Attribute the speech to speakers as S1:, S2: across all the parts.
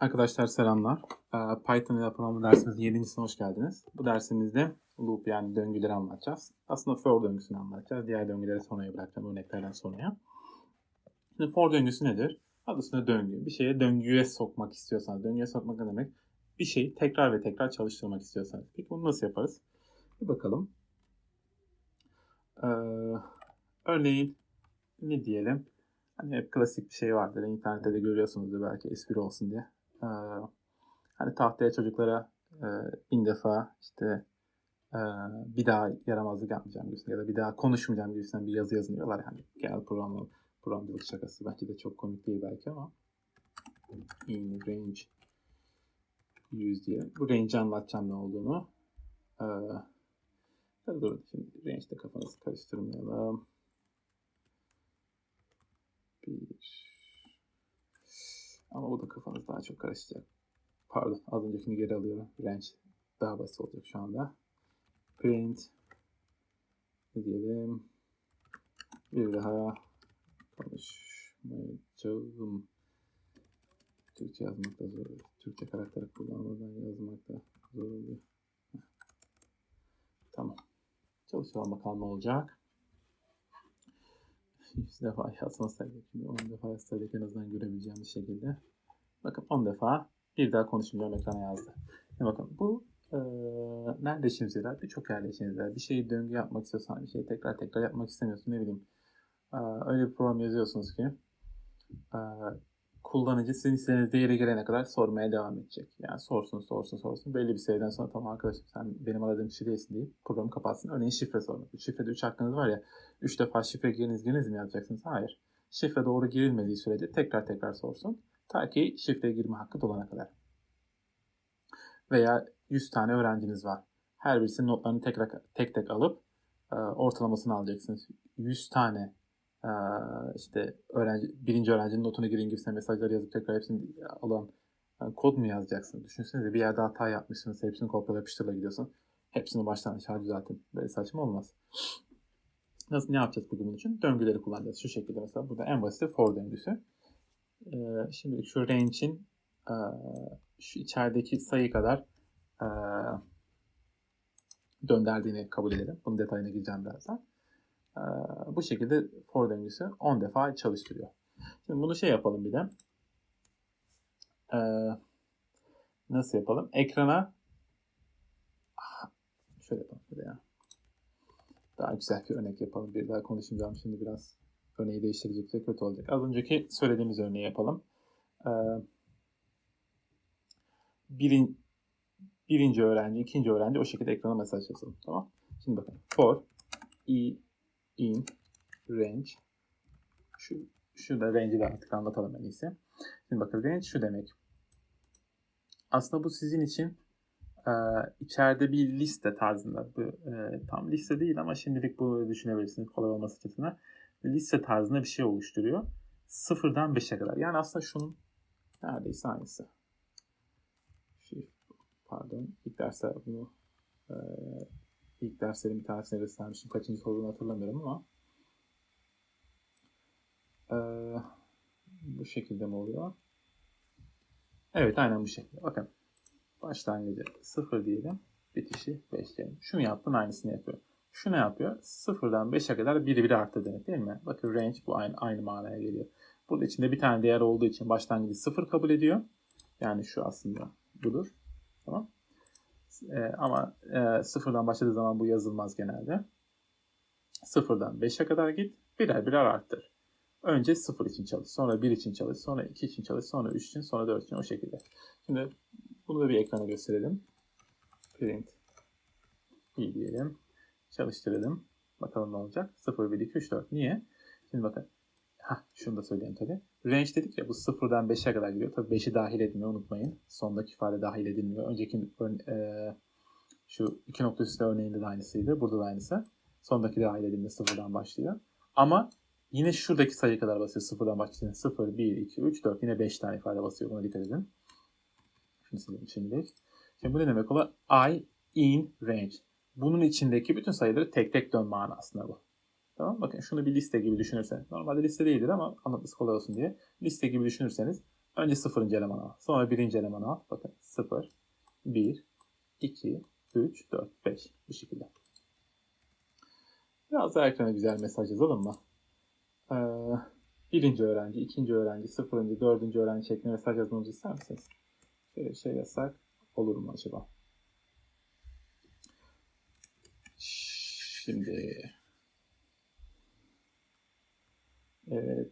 S1: Arkadaşlar selamlar. Ee, Python ile yapılan dersimizin 7.sine hoş geldiniz. Bu dersimizde loop yani döngüleri anlatacağız. Aslında for döngüsünü anlatacağız. Diğer döngüleri sonraya bırakacağım örneklerden sonraya. Şimdi for döngüsü nedir? Adı üstünde döngü. Bir şeye döngüye sokmak istiyorsanız. Döngüye sokmak ne demek? Bir şeyi tekrar ve tekrar çalıştırmak istiyorsanız. Peki bunu nasıl yaparız? Bir bakalım. Ee, örneğin ne diyelim? Hani hep klasik bir şey vardır. İnternette de görüyorsunuzdur belki espri olsun diye. Ee, hani tahtaya çocuklara e, bin defa işte e, bir daha yaramazlık yapmayacağım gibisinden ya da bir daha konuşmayacağım gibisinden bir yazı yazıyorlar. Yani genel program, programcılık şakası belki de çok komik değil belki ama in range 100 diye. Bu range'i anlatacağım ne olduğunu. Ee, dur şimdi range'de kafanızı karıştırmayalım. Bir. Ama o da kafanız daha çok karışacak. Pardon az öncekini geri alıyorum. Range daha basit olacak şu anda. Print. Ne diyelim? Bir daha konuşmayacağım. Türkçe yazmakta zor. Türkçe karakter kullanmadan yazmakta zor oluyor. Tamam. Çalışalım bakalım ne olacak. 100 defa yazmasaydık. Şimdi 10 defa yazsaydık en azından görebileceğimiz şekilde. Bakın 10 defa bir daha konuşmayacağım ekrana yazdı. Şimdi bakın bu e, nerede işimize yarar? Birçok yerde işimize yarar. Bir şeyi döngü yapmak istiyorsan, bir şeyi tekrar tekrar yapmak istemiyorsun ne bileyim. E, öyle bir program yazıyorsunuz ki e, kullanıcı sizin istediğiniz yere gelene kadar sormaya devam edecek. Yani sorsun sorsun sorsun. Belli bir sayıdan sonra tamam arkadaşım sen benim aradığım kişi değilsin deyip programı kapatsın. Örneğin şifre sormak. Şifrede 3 hakkınız var ya 3 defa şifre giriniz giriniz mi yazacaksınız? Hayır. Şifre doğru girilmediği sürece tekrar tekrar sorsun. Ta ki şifreye girme hakkı dolana kadar. Veya 100 tane öğrenciniz var. Her birisinin notlarını tekrar, tek tek alıp e, ortalamasını alacaksınız. 100 tane e, işte öğrenci, birinci öğrencinin notunu girin gibisinden mesajlar yazıp tekrar hepsini alan e, kod mu yazacaksınız? Düşünsenize bir yerde hata yapmışsınız. Hepsini kopyala yapıştırla gidiyorsun. Hepsini baştan aşağı düzeltin. Böyle saçma olmaz. Nasıl ne yapacağız bu bunun için? Döngüleri kullanacağız. Şu şekilde mesela burada en basit for döngüsü. Ee, şimdi şu range'in e, şu içerideki sayı kadar e, kabul edelim. Bunun detayına gireceğim birazdan. E, bu şekilde for döngüsü 10 defa çalıştırıyor. Şimdi bunu şey yapalım bir de. E, nasıl yapalım? Ekrana şöyle yapalım de ya. Daha güzel bir örnek yapalım. Bir daha konuşacağım şimdi biraz örneği değiştirecekse kötü olacak. Az önceki söylediğimiz örneği yapalım. Ee, birin, birinci öğrenci, ikinci öğrenci o şekilde ekrana mesaj yazalım. Tamam. Şimdi bakın. For i in range şu şurada range'i de artık anlatalım en iyisi. Şimdi bakın range şu demek. Aslında bu sizin için e, içeride bir liste tarzında. Bu, e, tam liste değil ama şimdilik bu düşünebilirsiniz kolay olması açısından. Liste tarzında bir şey oluşturuyor. Sıfırdan 5'e kadar. Yani aslında şunun neredeyse aynısı. Şey, pardon. İlk derste bunu e, ilk derslerin bir tanesine göstermiştim. Kaçıncı sorduğunu hatırlamıyorum ama e, bu şekilde mi oluyor? Evet aynen bu şekilde. Bakın başlangıcı 0 diyelim. Bitişi 5 diyelim. Şunu yaptın aynısını yapıyor. Şu ne yapıyor? 0'dan 5'e kadar biri biri arttı demek değil mi? Bakın range bu aynı, aynı manaya geliyor. Burada içinde bir tane değer olduğu için başlangıcı 0 kabul ediyor. Yani şu aslında budur. Tamam. E, ama e, sıfırdan başladığı zaman bu yazılmaz genelde. Sıfırdan 5'e kadar git. Birer birer arttır. Önce 0 için çalış. Sonra 1 için çalış. Sonra 2 için çalış. Sonra 3 için. Sonra 4 için. O şekilde. Şimdi bunu da bir ekrana gösterelim. Print i diyelim. Çalıştıralım. Bakalım ne olacak. 0, 1, 2, 3, 4. Niye? Şimdi bakın. Hah, şunu da söyleyeyim tabi. Range dedik ya bu 0'dan 5'e kadar gidiyor. Tabi 5'i dahil etmiyor unutmayın. Sondaki ifade dahil edilmiyor. Önceki e, şu iki nokta üstü örneğinde de aynısıydı. Burada da aynısı. Sondaki dahil edilme 0'dan başlıyor. Ama yine şuradaki sayı kadar basıyor. 0'dan başlıyor. 0, 1, 2, 3, 4. Yine 5 tane ifade basıyor. Buna dikkat edin. Şunu sileyim şimdilik. Şimdi bu ne demek oluyor? I in range. Bunun içindeki bütün sayıları tek tek dön manasında bu. Tamam Bakın şunu bir liste gibi düşünürseniz. Normalde liste değildir ama anlatması kolay olsun diye. Liste gibi düşünürseniz Önce sıfırıncı elemanı al. Sonra birinci elemanı al. Bakın 0, 1, 2, 3, 4, 5. Bu şekilde. Biraz daha ekrana güzel mesaj yazalım mı? Ee, birinci öğrenci, ikinci öğrenci, sıfırıncı, dördüncü öğrenci şeklinde mesaj yazmamızı ister misiniz? Şöyle bir şey yazsak olur mu acaba? Şimdi Evet,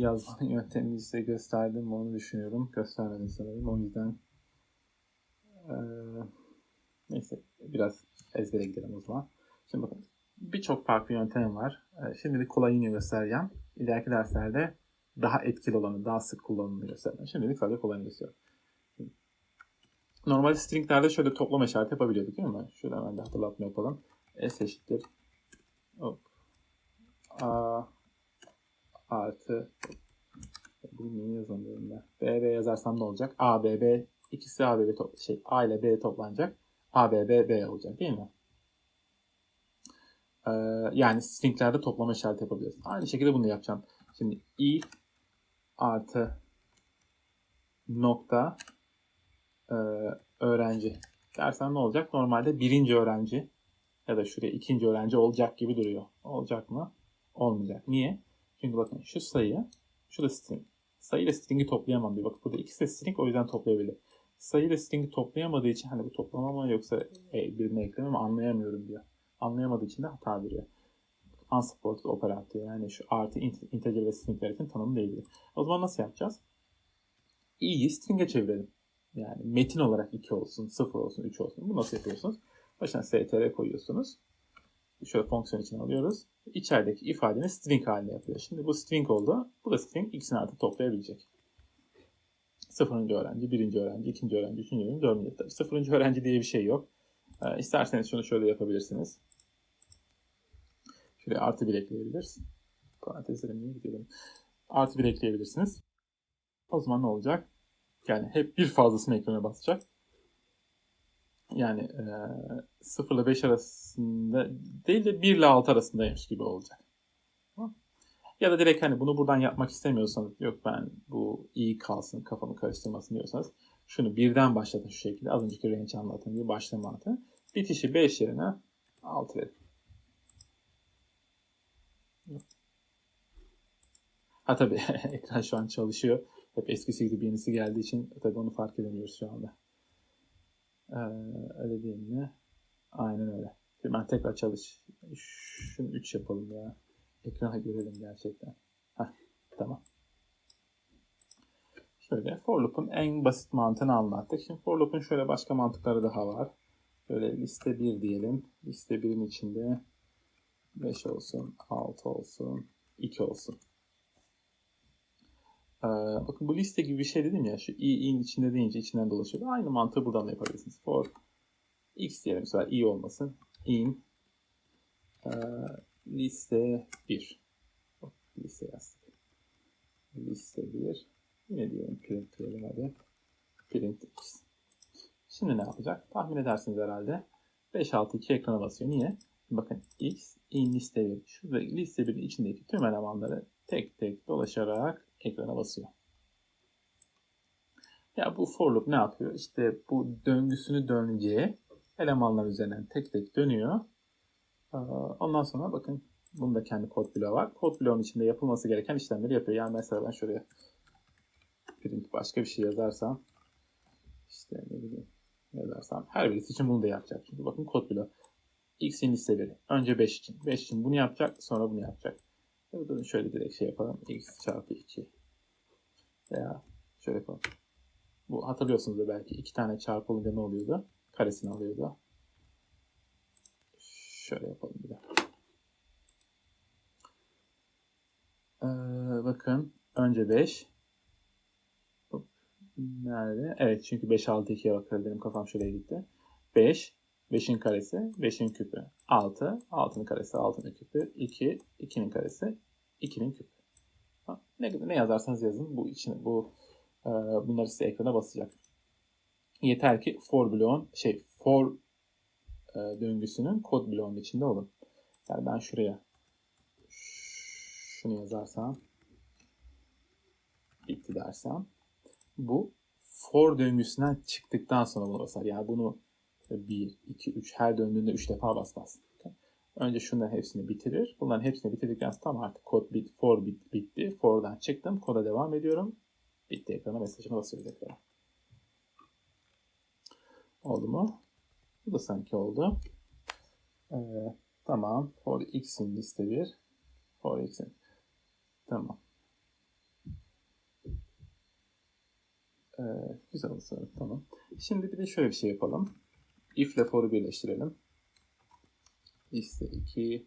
S1: yazmanın yöntemini size gösterdim. Onu düşünüyorum. Göstermedim sanırım. O yüzden ee, neyse biraz ezbere gidelim o zaman. Şimdi bakın birçok farklı yöntem var. Ee, şimdilik kolayını göstereceğim. İleriki derslerde daha etkili olanı, daha sık kullanımını göstereceğim. Şimdilik sadece kolayını gösteriyorum. Normalde stringlerde şöyle toplama işareti yapabiliyorduk değil mi? Şöyle hemen de hatırlatma yapalım. S eşittir. Hop. A artı bunu niye yazamıyorum ben? B, B yazarsam ne olacak? A, B, B ikisi A, B, B top, şey, A ile B toplanacak. A, B, B, B olacak değil mi? Ee, yani stringlerde toplama işareti yapabiliriz. Aynı şekilde bunu yapacağım. Şimdi i artı nokta e, öğrenci dersen ne olacak? Normalde birinci öğrenci ya da şuraya ikinci öğrenci olacak gibi duruyor. Olacak mı? Olmayacak. Niye? Çünkü bakın şu sayı, şu da string. Sayı ile string'i toplayamam diyor. Bakın burada ikisi de string o yüzden toplayabilir. Sayı ile string'i toplayamadığı için hani bu toplama mı yoksa e, birine ekleme mi anlayamıyorum diyor. Anlayamadığı için de hata veriyor. Unsupported operator yani şu artı integer ve stringler için tanımı değil. O zaman nasıl yapacağız? i'yi string'e çevirelim. Yani metin olarak 2 olsun, 0 olsun, 3 olsun. Bu nasıl yapıyorsunuz? Başına str koyuyorsunuz. Şöyle fonksiyon için alıyoruz. İçerideki ifadeni string haline yapıyor. Şimdi bu string oldu. Bu da string ikisini artık toplayabilecek. Sıfırıncı öğrenci, birinci öğrenci, ikinci öğrenci, üçüncü öğrenci, dördüncü. Tabii sıfırıncı öğrenci diye bir şey yok. Ee, isterseniz şunu şöyle yapabilirsiniz. Şuraya artı bir ekleyebiliriz. Parantezlerim niye gidiyorum? Artı bir ekleyebilirsiniz. O zaman ne olacak? Yani hep bir fazlasını ekrana basacak. Yani e, 0 ile 5 arasında değil de 1 ile 6 arasındaymış gibi olacak. Ya da direkt hani bunu buradan yapmak istemiyorsanız yok ben bu iyi kalsın kafamı karıştırmasın diyorsanız şunu birden başlatın şu şekilde. Az önceki range anlattığım gibi başlama atın. Bitişi 5 yerine 6 verin. Ha tabii ekran şu an çalışıyor. Hep eskisi gibi yenisi geldiği için tabii onu fark edemiyoruz şu anda. Ee, öyle değil mi? Aynen öyle. Şimdi ben tekrar çalış. Şunu 3 yapalım ya. Ekrana görelim gerçekten. Heh, tamam. Şöyle for loop'un en basit mantığını anlattık. Şimdi for loop'un şöyle başka mantıkları daha var. Böyle liste 1 diyelim. Liste 1'in içinde 5 olsun, 6 olsun, 2 olsun. Ee, bakın bu liste gibi bir şey dedim ya. Şu i, i'nin içinde deyince içinden dolaşıyor. Aynı mantığı buradan da yapabilirsiniz. For x diyelim. Mesela i olmasın. in e, liste 1. Hop, liste yazdık. Liste 1. Yine diyelim print diyelim hadi. Print x. Şimdi ne yapacak? Tahmin edersiniz herhalde. 5, 6, 2 ekrana basıyor. Niye? Bakın x in liste 1. Şurada liste 1'in içindeki tüm elemanları tek tek dolaşarak ekrana basıyor. Ya bu for loop ne yapıyor? İşte bu döngüsünü döneceği elemanlar üzerinden tek tek dönüyor. Ondan sonra bakın bunun da kendi kod bloğu var. Kod bloğunun içinde yapılması gereken işlemleri yapıyor. Yani mesela ben şuraya print başka bir şey yazarsam işte ne bileyim yazarsam her birisi için bunu da yapacak. Çünkü bakın kod bloğu. X'in listeleri. Önce 5 için. 5 için bunu yapacak sonra bunu yapacak. Burada şöyle direkt şey yapalım. X çarpı 2. Veya şöyle yapalım. Bu hatırlıyorsunuz da belki iki tane çarpılınca ne oluyordu? Karesini alıyordu. Şöyle yapalım bir de. Ee, bakın önce 5. Nerede? Evet çünkü 5 6 2'ye bakar benim kafam şuraya gitti. 5 5'in karesi 5'in küpü 6 6'nın karesi 6'nın küpü 2 2'nin karesi 2'nin küpü. Ne, ne yazarsanız yazın bu için bu e, bunlar size ekrana basacak. Yeter ki for bloğun şey for e, döngüsünün kod bloğunun içinde olun. Yani ben şuraya şunu yazarsam bitti dersem bu for döngüsünden çıktıktan sonra bunu basar. Yani bunu 1, 2, 3 her döndüğünde 3 defa basmaz. Önce şunların hepsini bitirir. Bunların hepsini bitirdikten sonra tam artık kod bit, for bit, bitti. For'dan çıktım. Koda devam ediyorum. Bitti ekrana mesajını basıyoruz ekrana. Oldu mu? Bu da sanki oldu. Ee, tamam. For x'in liste 1. For x'in. Tamam. Ee, güzel sanırım. Tamam. Şimdi bir de şöyle bir şey yapalım. If ile for'u birleştirelim. Liste 2.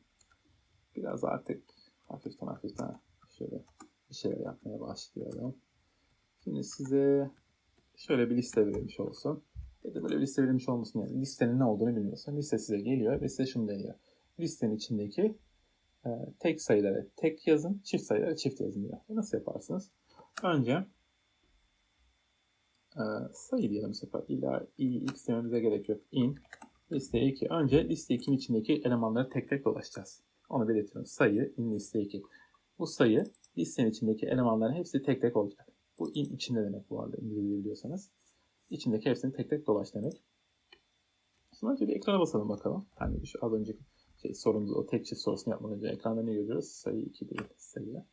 S1: Biraz artık hafiften hafiften şöyle bir şeyler yapmaya başlayalım. Şimdi size şöyle bir liste verilmiş olsun. Ya da böyle bir liste verilmiş olmasın yani. Listenin ne olduğunu bilmiyorsun. Liste size geliyor ve size şunu deniyor. Listenin içindeki e, tek sayıları tek yazın, çift sayıları çift yazın diyor. Nasıl yaparsınız? Önce e, sayı diyelim bu sefer. İlla i, x gerek yok. In liste 2. Önce liste 2'nin içindeki elemanları tek tek dolaşacağız. Onu belirtiyorum. Sayı in liste 2. Bu sayı listenin içindeki elemanların hepsi tek tek olacak. Bu in içinde demek bu arada İngilizce biliyorsanız. İçindeki hepsini tek tek dolaş demek. Şimdi önce bir ekrana basalım bakalım. Hani şu az önceki şey, sorumuz o tek çift sorusunu yapmadan önce ekranda ne görüyoruz? Sayı 2 değil sayı.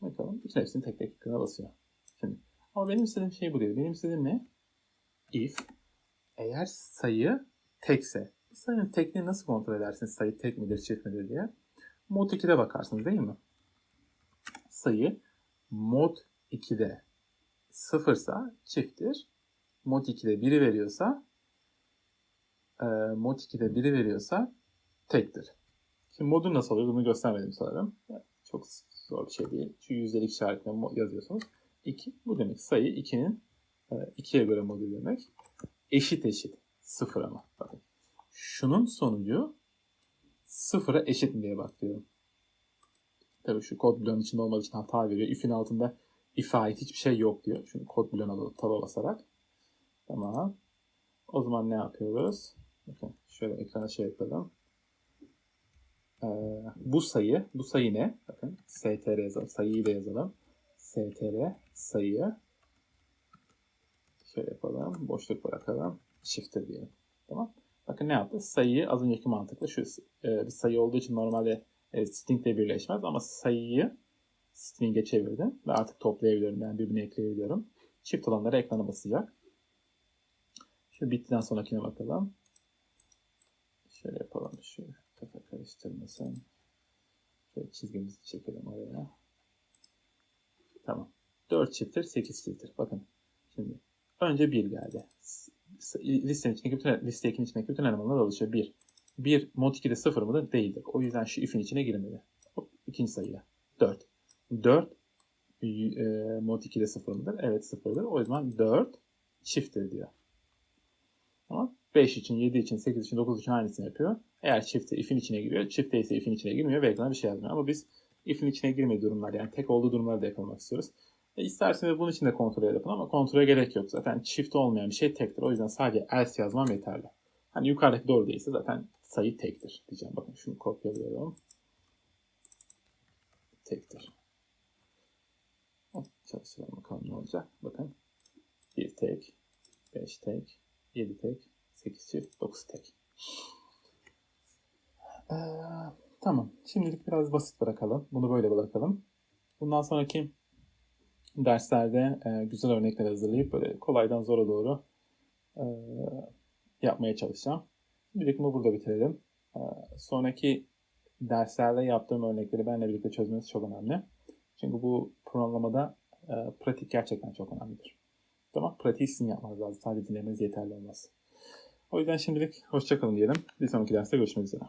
S1: Bakalım. Bütün hepsini tek tek ekrana basıyor. Şimdi ama benim istediğim şey bu değil. Benim istediğim ne? If eğer sayı tekse sayının tekliğini nasıl kontrol edersiniz sayı tek midir çift midir diye. Mod 2'de bakarsınız değil mi? Sayı mod 2'de sıfırsa çifttir. Mod 2'de 1'i veriyorsa e, mod 2'de 1'i veriyorsa tektir. Şimdi modu nasıl oluyor bunu göstermedim sanırım. Çok zor bir şey değil. Şu yüzdelik işaretine yazıyorsunuz. 2 bu demek sayı 2'nin 2'ye göre modül demek. Eşit eşit. Sıfır ama. Bakın. Şunun sonucu sıfıra eşit mi diye bak diyorum. Tabii şu kod bloğun içinde olmadığı için hata veriyor. If'in altında if'e ait hiçbir şey yok diyor. Şunu kod bloğuna taba basarak. Tamam. O zaman ne yapıyoruz? Bakın şöyle ekrana şey yapalım. Ee, bu sayı, bu sayı ne? Bakın str yazalım. Sayıyı da yazalım. str sayı şöyle yapalım. Boşluk bırakalım. Shift'e diyelim. Tamam. Bakın ne yaptı? Sayıyı az önceki mantıkla şu e, bir sayı olduğu için normalde e, string ile birleşmez ama sayıyı string'e çevirdim ve artık toplayabiliyorum. Yani birbirine ekleyebiliyorum. Çift olanları ekrana basacak. Şu bittiden sonrakine bakalım. Şöyle yapalım. Şu kafa karıştırmasın. Şöyle çizgimizi çekelim oraya. Tamam. 4 çifttir, 8 çifttir. Bakın. Şimdi önce 1 geldi. Listenin içindeki bütün, liste 2'nin içindeki bütün elemanlar alışıyor. 1. 1 mod 2'de 0 mıdır? Değildir. O yüzden şu if'in içine girmedi. Hop, ikinci sayıya. 4. 4 e, mod 2'de 0 mıdır? Evet 0'dır. O yüzden 4 çifttir diyor. Tamam. 5 için, 7 için, 8 için, 9 için aynısını yapıyor. Eğer çifte if'in içine giriyor. Çifte ise if'in içine girmiyor ve ekrana bir şey yazmıyor. Ama biz if'in içine girmediği durumlar yani tek olduğu durumları da yakalamak istiyoruz. E isterseniz bunun için de kontrol yapın ama kontrole gerek yok. Zaten çift olmayan bir şey tektir. O yüzden sadece else yazmam yeterli. Hani yukarıdaki doğru değilse zaten sayı tektir diyeceğim. Bakın şunu kopyalıyorum. Tektir. Çalıştıralım bakalım ne olacak. Bakın. 1 tek, 5 tek, 7 tek, 8 çift, 9 tek. Ee, tamam. Şimdilik biraz basit bırakalım. Bunu böyle bırakalım. Bundan sonraki derslerde e, güzel örnekler hazırlayıp böyle kolaydan zora doğru e, yapmaya çalışacağım. Bunu burada bitirelim. E, sonraki derslerde yaptığım örnekleri benimle birlikte çözmeniz çok önemli. Çünkü bu programlamada e, pratik gerçekten çok önemlidir. Tamam, pratiği sizin yapmanız lazım. Sadece dinlemeniz yeterli olmaz. O yüzden şimdilik hoşçakalın diyelim. Bir sonraki derste görüşmek üzere.